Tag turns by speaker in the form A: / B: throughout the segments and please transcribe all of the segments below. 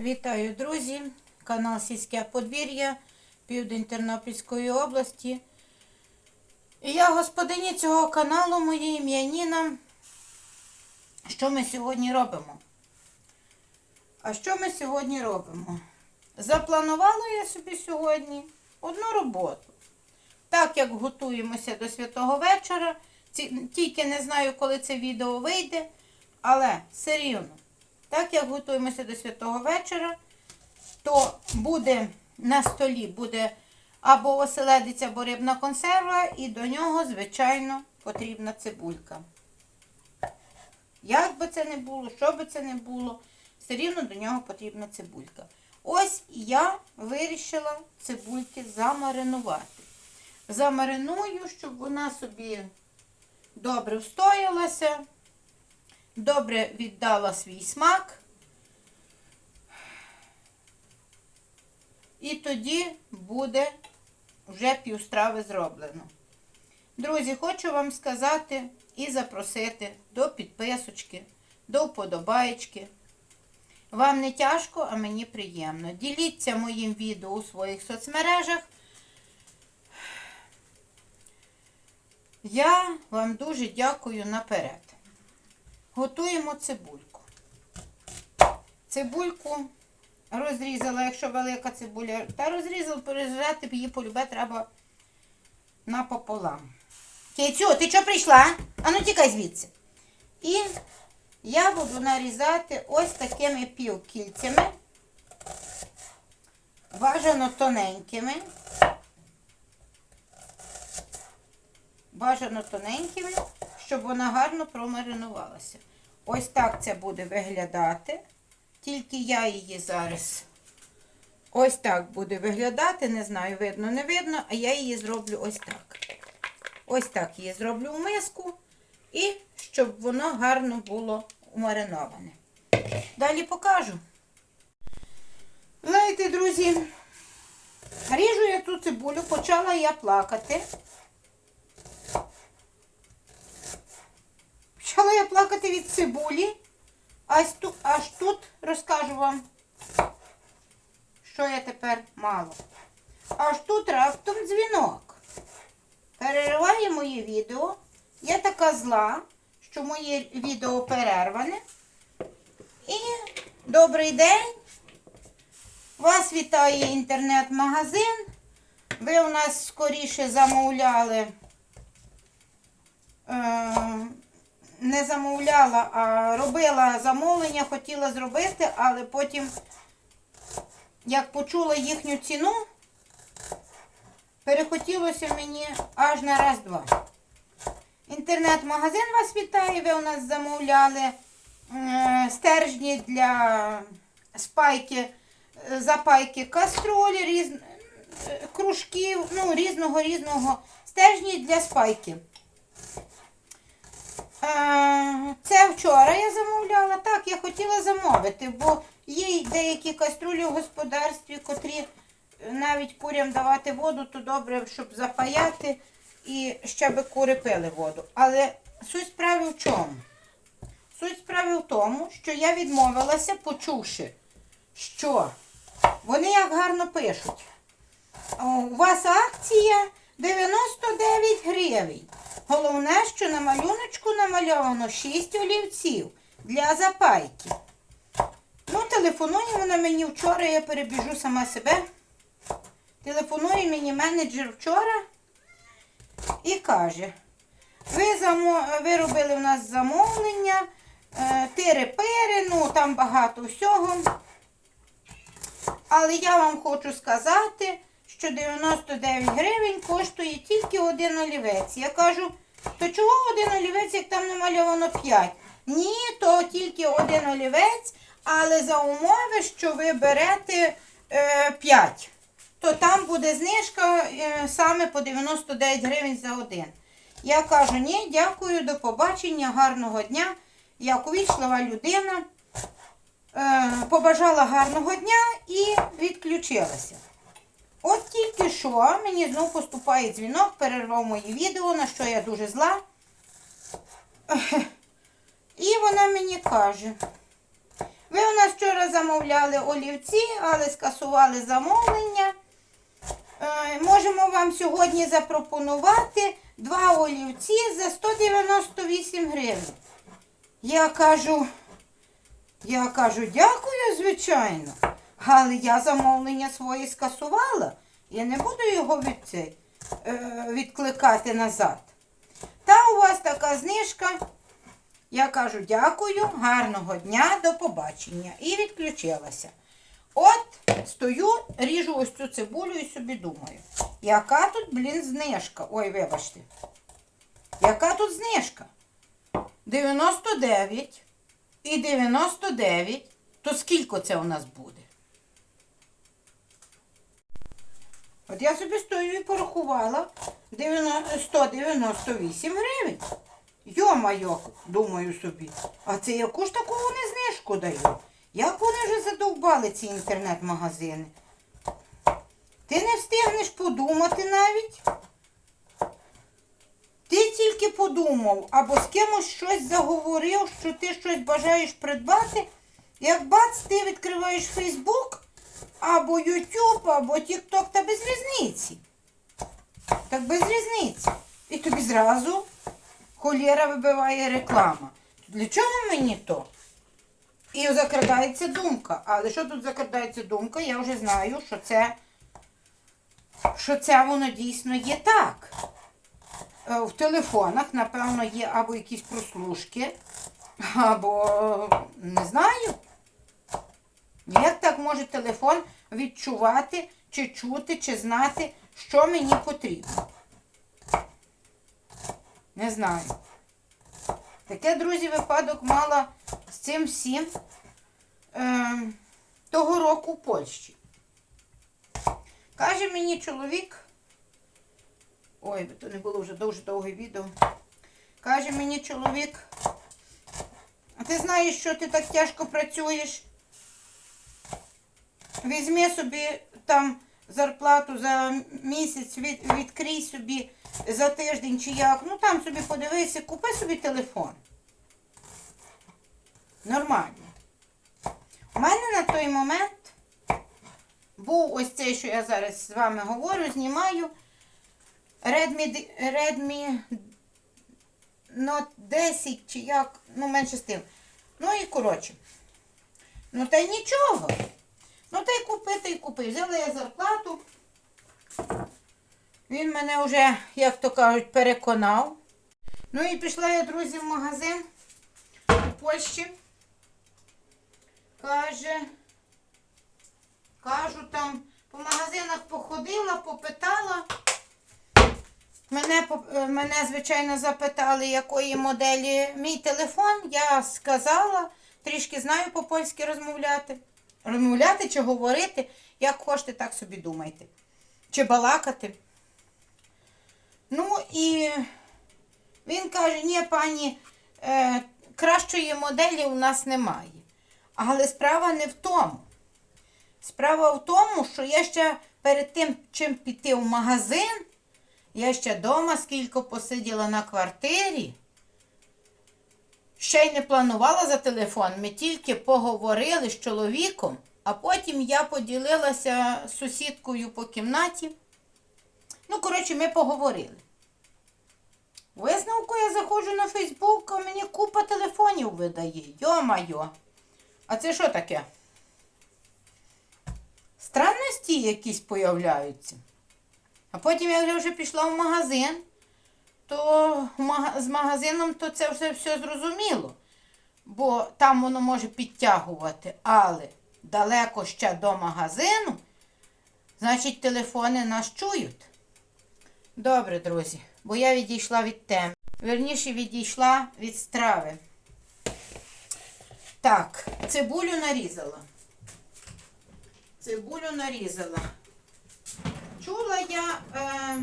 A: Вітаю, друзі! Канал Сільське подвір'я, Південь Тернопільської області. І я господині цього каналу, моє ім'я Ніна. Що ми сьогодні робимо? А що ми сьогодні робимо? Запланувала я собі сьогодні одну роботу. Так як готуємося до святого вечора, тільки не знаю, коли це відео вийде, але все рівно. Так як готуємося до святого вечора, то буде на столі буде або оселедиця, або рибна консерва, і до нього, звичайно, потрібна цибулька. Як би це не було, що би це не було, все рівно до нього потрібна цибулька. Ось я вирішила цибульки замаринувати. Замариную, щоб вона собі добре встоялася, добре віддала свій смак. І тоді буде вже півстрави зроблено. Друзі, хочу вам сказати і запросити до підписочки, до вподобаєчки. Вам не тяжко, а мені приємно. Діліться моїм відео у своїх соцмережах. Я вам дуже дякую наперед. Готуємо цибульку. Цибульку розрізала, якщо велика цибуля, та розрізала, перезрізати її полюбе треба напополам. Кейцю, ти що прийшла? Ану тікай звідси. І я буду нарізати ось такими півкільцями, бажано тоненькими. Бажано тоненькими, щоб вона гарно промаринувалася. Ось так це буде виглядати. Тільки я її зараз ось так буде виглядати. Не знаю, видно, не видно, а я її зроблю ось так. Ось так її зроблю в миску. І щоб воно гарно було умариноване. Далі покажу. Знаєте, друзі, ріжу я ту цибулю, почала я плакати. Почала я плакати від цибулі. Аж тут, аж тут розкажу вам, що я тепер мало. Аж тут раптом дзвінок. Перериває моє відео. Я така зла, що моє відео перерване. І добрий день. Вас вітає інтернет-магазин. Ви у нас скоріше замовляли. Е не замовляла, а робила замовлення, хотіла зробити, але потім, як почула їхню ціну, перехотілося мені аж на раз-два. Інтернет-магазин вас вітає, ви у нас замовляли е, стержні для спайки, е, запайки кастролі, різ, е, кружків, ну, різного різного стержні для спайки. Е, Це вчора я замовляла. Так, я хотіла замовити, бо є деякі каструлі в господарстві, котрі навіть курям давати воду, то добре, щоб запаяти і щоб кури пили воду. Але суть справи в чому? Суть справи в тому, що я відмовилася, почувши, що вони як гарно пишуть. У вас акція 99 гривень. Головне, що на малюночку намальовано 6 олівців для запайки. Ну, телефонує вона мені вчора, я перебіжу сама себе. Телефонує мені менеджер вчора і каже, ви, замо... ви робили в нас замовлення, е, тири-пири, ну там багато всього. Але я вам хочу сказати, що 99 гривень коштує тільки один олівець. Я кажу, то чого один олівець, як там намальовано 5? Ні, то тільки один олівець, але за умови, що ви берете е, 5, то там буде знижка е, саме по 99 гривень за один. Я кажу, ні, дякую, до побачення, гарного дня. Як увічлива людина, е, побажала гарного дня і відключилася. От тільки що мені знов поступає дзвінок, перервав моє відео, на що я дуже зла. І вона мені каже, Ви у нас вчора замовляли олівці, але скасували замовлення. Е, можемо вам сьогодні запропонувати два олівці за 198 гривень. Я кажу, я кажу, дякую, звичайно. Але я замовлення своє скасувала. Я не буду його від цей, е, відкликати назад. Та у вас така знижка. Я кажу дякую, гарного дня, до побачення. І відключилася. От стою, ріжу ось цю цибулю і собі думаю, яка тут, блін, знижка. Ой, вибачте. Яка тут знижка? 99 і 99. То скільки це у нас буде? От я собі стою і порахувала 198 гривень. Йо-майо, думаю собі. А це яку ж таку вони знижку дають? Як вони вже задовбали ці інтернет-магазини? Ти не встигнеш подумати навіть. Ти тільки подумав або з кимось щось заговорив, що ти щось бажаєш придбати. Як бац, ти відкриваєш Фейсбук або YouTube, або TikTok, та без різниці. Так без різниці. І тобі зразу холєра вибиває реклама. Для чого мені то? І закрадається думка. Але що тут закрадається думка, я вже знаю, що це, що це воно дійсно є так. Е, В телефонах, напевно, є або якісь прослушки, або не знаю. Як так може телефон відчувати, чи чути, чи знати, що мені потрібно? Не знаю. Таке, друзі, випадок мала з цим всім е, того року в Польщі. Каже мені чоловік, ой, то не було вже дуже довге відео. Каже мені чоловік, а ти знаєш, що ти так тяжко працюєш? Візьми собі там зарплату за місяць, від, відкрий собі за тиждень чи як. Ну там собі подивися, купи собі телефон. Нормально. У мене на той момент був ось цей, що я зараз з вами говорю, знімаю Redmi, Redmi Note 10 чи як, ну менше з тим. Ну і коротше. Ну та й нічого. Ну та й купи, та й купи. Взяла я зарплату. Він мене вже, як то кажуть, переконав. Ну і пішла я, друзі, в магазин у Польщі. Каже, кажу там, по магазинах походила, попитала. Мене, е, мене, звичайно, запитали, якої моделі мій телефон. Я сказала, трішки знаю по-польськи розмовляти. Розмовляти чи говорити, як хочете, так собі думайте. Чи балакати. Ну і він каже, ні, пані, е, кращої моделі у нас немає. Але справа не в тому. Справа в тому, що я ще перед тим, чим піти в магазин, я ще вдома скільки посиділа на квартирі. Ще й не планувала за телефон. Ми тільки поговорили з чоловіком, а потім я поділилася з сусідкою по кімнаті. Ну, коротше, ми поговорили. Висновку я заходжу на Фейсбук, а мені купа телефонів видає. Йо-майо. А це що таке? Странності якісь появляються. А потім я вже пішла в магазин, то з магазином то це все, все зрозуміло. Бо там воно може підтягувати, але далеко ще до магазину, значить телефони нас чують. Добре, друзі, бо я відійшла від теми. Верніше відійшла від страви. Так, цибулю нарізала. Цибулю нарізала. Чула я, е,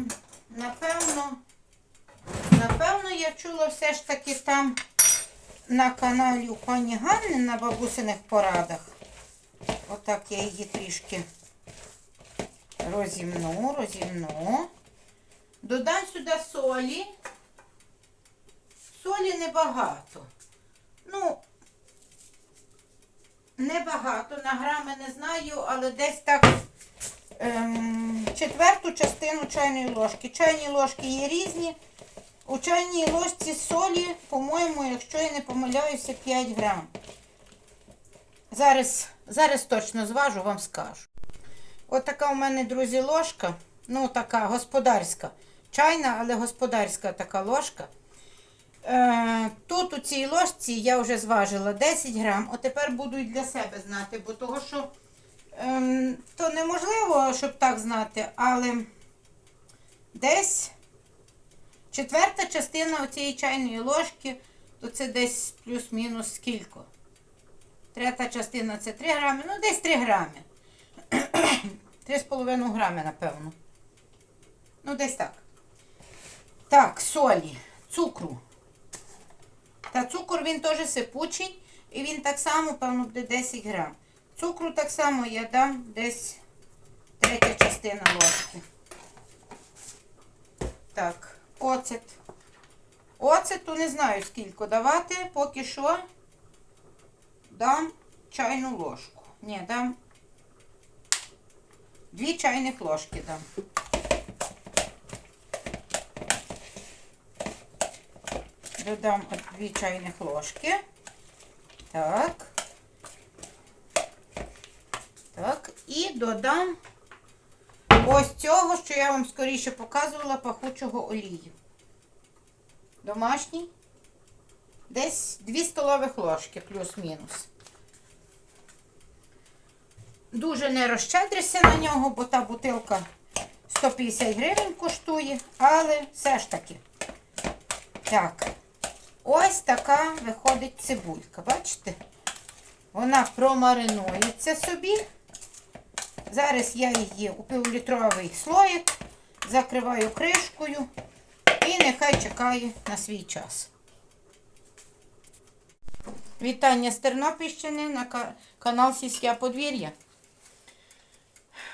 A: напевно, напевно, я чула все ж таки там на каналі у пані Ганни на бабусиних порадах. Отак я її трішки розімну, розімну. Додам сюди солі. Солі небагато. Ну, небагато, на грами не знаю, але десь так ем, четверту частину чайної ложки. Чайні ложки є різні. У чайній ложці солі, по-моєму, якщо я не помиляюся, 5 грам. Зараз, зараз точно зважу, вам скажу. От у мене, друзі, ложка. Ну, така господарська. Чайна, але господарська така ложка. Е, тут у цій ложці я вже зважила 10 грам. От тепер буду і для себе знати, бо того, що ем, то неможливо, щоб так знати, але десь четверта частина цієї чайної ложки, то це десь плюс-мінус скільки. Третя частина це 3 грами, ну десь 3 грами. 3,5 грами, напевно. Ну, десь так. Так, солі, цукру. Та цукор він теж сипучий, і він так само, певно, буде 10 грам. Цукру так само я дам десь третя частина ложки. Так, оцет. Оцету не знаю скільки давати, поки що дам чайну ложку. Ні, дам дві чайних ложки дам. Додам дві чайних ложки. Так. Так. І додам ось цього, що я вам скоріше показувала, пахучого олію. Домашній. Десь 2 столових ложки, плюс-мінус. Дуже не розщедрися на нього, бо та бутилка 150 гривень коштує, але все ж таки. Так, ось така виходить цибулька. Бачите? Вона промаринується собі. Зараз я її у півлітровий слоїк, закриваю кришкою і нехай чекає на свій час. Вітання з Тернопільщини на канал Сільське подвір'я.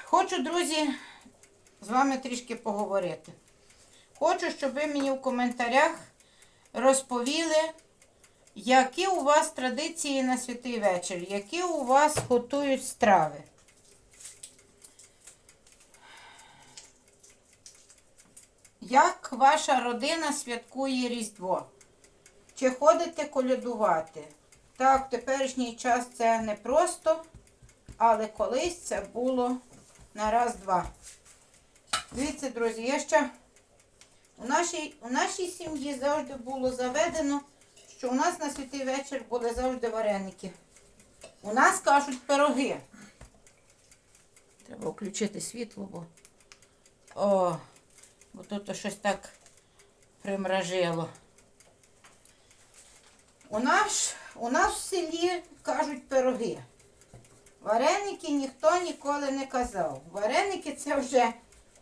A: Хочу, друзі, з вами трішки поговорити. Хочу, щоб ви мені в коментарях розповіли, які у вас традиції на святий вечір, які у вас готують страви. Як ваша родина святкує Різдво? Чи ходите колядувати? Так, в теперішній час це не просто, але колись це було на раз-два. Дивіться, друзі, я ще у нашій, у нашій сім'ї завжди було заведено, що у нас на святий вечір були завжди вареники. У нас кажуть пироги. Треба включити світло, бо. О, бо тут щось так примражило. У нас, у нас в селі кажуть пироги. Вареники ніхто ніколи не казав. Вареники це вже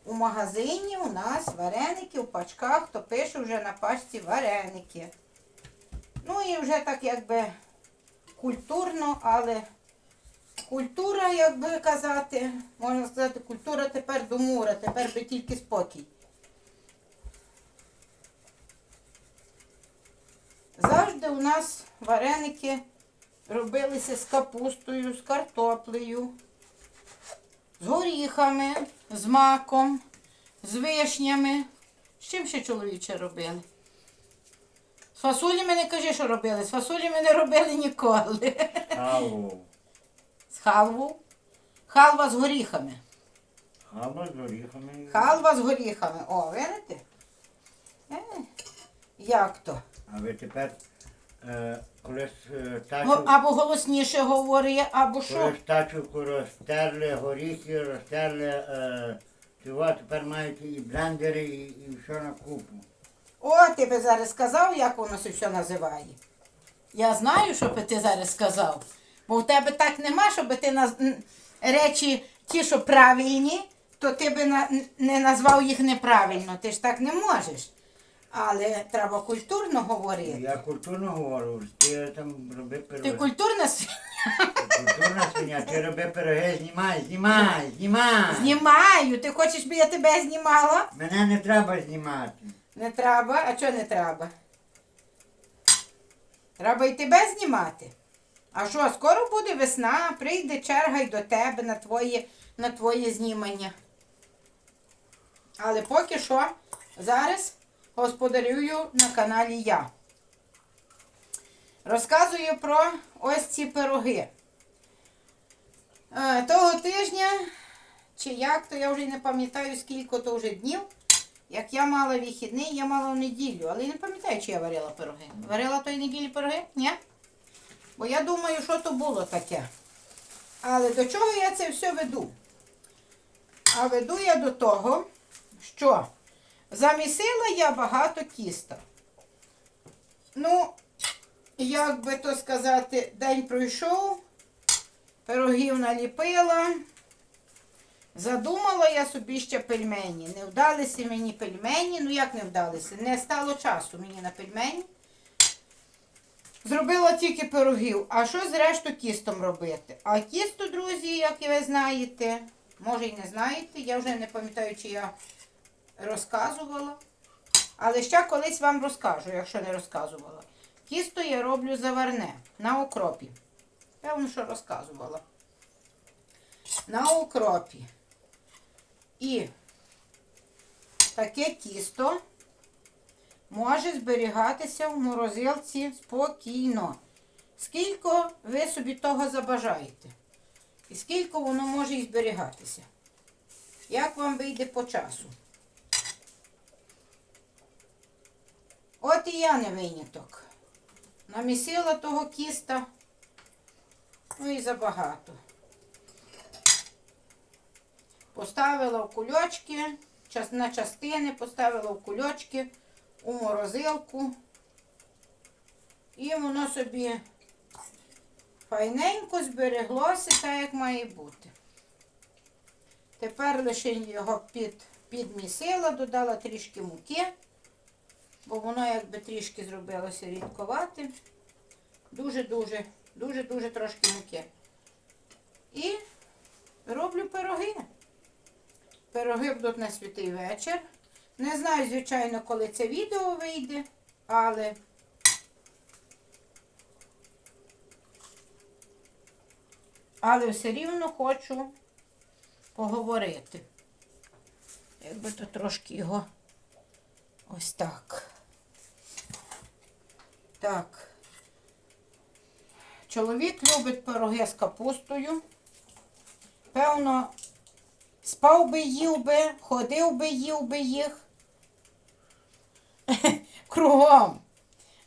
A: у магазині у нас вареники в пачках, то пише вже на пачці вареники. Ну і вже так якби культурно, але культура, як би казати, можна сказати, культура тепер до мура, тепер би тільки спокій. Завжди у нас вареники робилися з капустою, з картоплею, з горіхами, з маком, з вишнями. З чим ще чоловіче робили? З фасолями не кажи, що робили. З фасолями не робили ніколи.
B: Халву.
A: З халву. Халва з горіхами.
B: Халва з горіхами.
A: Халва з горіхами. О, видите? Е, як то?
B: А ви тепер е, колись е,
A: Го-
B: тачу,
A: Або голосніше говори, або що?
B: колись тачівку розтерли, горіхи, розтерли, е, цього, тепер маєте і блендери, і, і все на купу.
A: О, ти би зараз сказав, як воно це все називає. Я знаю, що би ти зараз сказав. Бо в тебе так нема, щоб ти наз... н- речі ті, що правильні, то ти би на... н- не назвав їх неправильно. Ти ж так не можеш. Але треба культурно говорити.
B: Я культурно говорю, ти там роби
A: Ти культурна свиня.
B: Культурна свиня, ти роби пироги, знімай, знімай, знімай.
A: Знімаю. Ти хочеш, би я тебе знімала?
B: Мене не треба знімати.
A: Не треба. А чого не треба? Треба і тебе знімати. А що, скоро буде весна, прийде черга й до тебе на твоє, на твоє знімання. Але поки що зараз господарюю на каналі я. Розказую про ось ці пироги. Е, того тижня, чи як, то я вже не пам'ятаю, скільки то вже днів. Як я мала вихідний, я мала в неділю, але я не пам'ятаю, чи я варила пироги. Варила тої неділі пироги? Ні? Бо я думаю, що то було таке. Але до чого я це все веду? А веду я до того, що замісила я багато кісток. Ну, як би то сказати, день пройшов, пирогів наліпила. Задумала я собі ще пельмені. Не вдалися мені пельмені. Ну як не вдалися? Не стало часу мені на пельмені. Зробила тільки пирогів. А що з решту тістом робити? А тісто, друзі, як і ви знаєте, може і не знаєте, я вже не пам'ятаю, чи я розказувала. Але ще колись вам розкажу, якщо не розказувала. Тісто я роблю заварне на окропі. Певно, що розказувала. На окропі. І таке тісто може зберігатися в морозилці спокійно. Скільки ви собі того забажаєте. І скільки воно може і зберігатися. Як вам вийде по часу? От і я не виняток. Намісила того кіста, ну і забагато. Поставила в кульочки, на частини поставила в кульочки у морозилку. І воно собі файненько збереглося так, як має бути. Тепер лише його під, підмісила, додала трішки муки, бо воно якби трішки зробилося рідковате. Дуже-дуже, дуже-дуже трошки муки. І роблю пироги. Пироги будуть на святий вечір. Не знаю, звичайно, коли це відео вийде, але але все рівно хочу поговорити. Якби то трошки його ось так. Так. Чоловік любить пироги з капустою. Певно, спав би, їв би, ходив би, їв би їх. Кругом.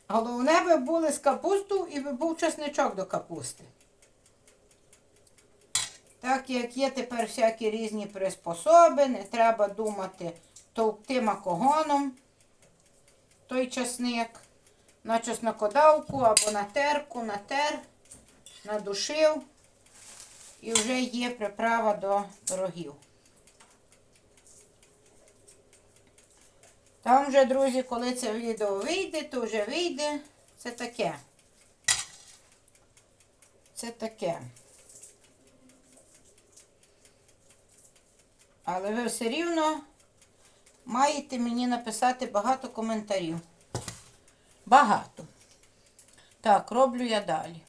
A: Головне би були з капусту і би був чесничок до капусти. Так як є тепер всякі різні приспособи, не треба думати товкти макогоном той часник на чеснокодавку або на терку, натер, надушив. І вже є приправа до пирогів. Там вже, друзі, коли це відео вийде, то вже вийде. Це таке. Це таке. Але ви все рівно маєте мені написати багато коментарів. Багато. Так, роблю я далі.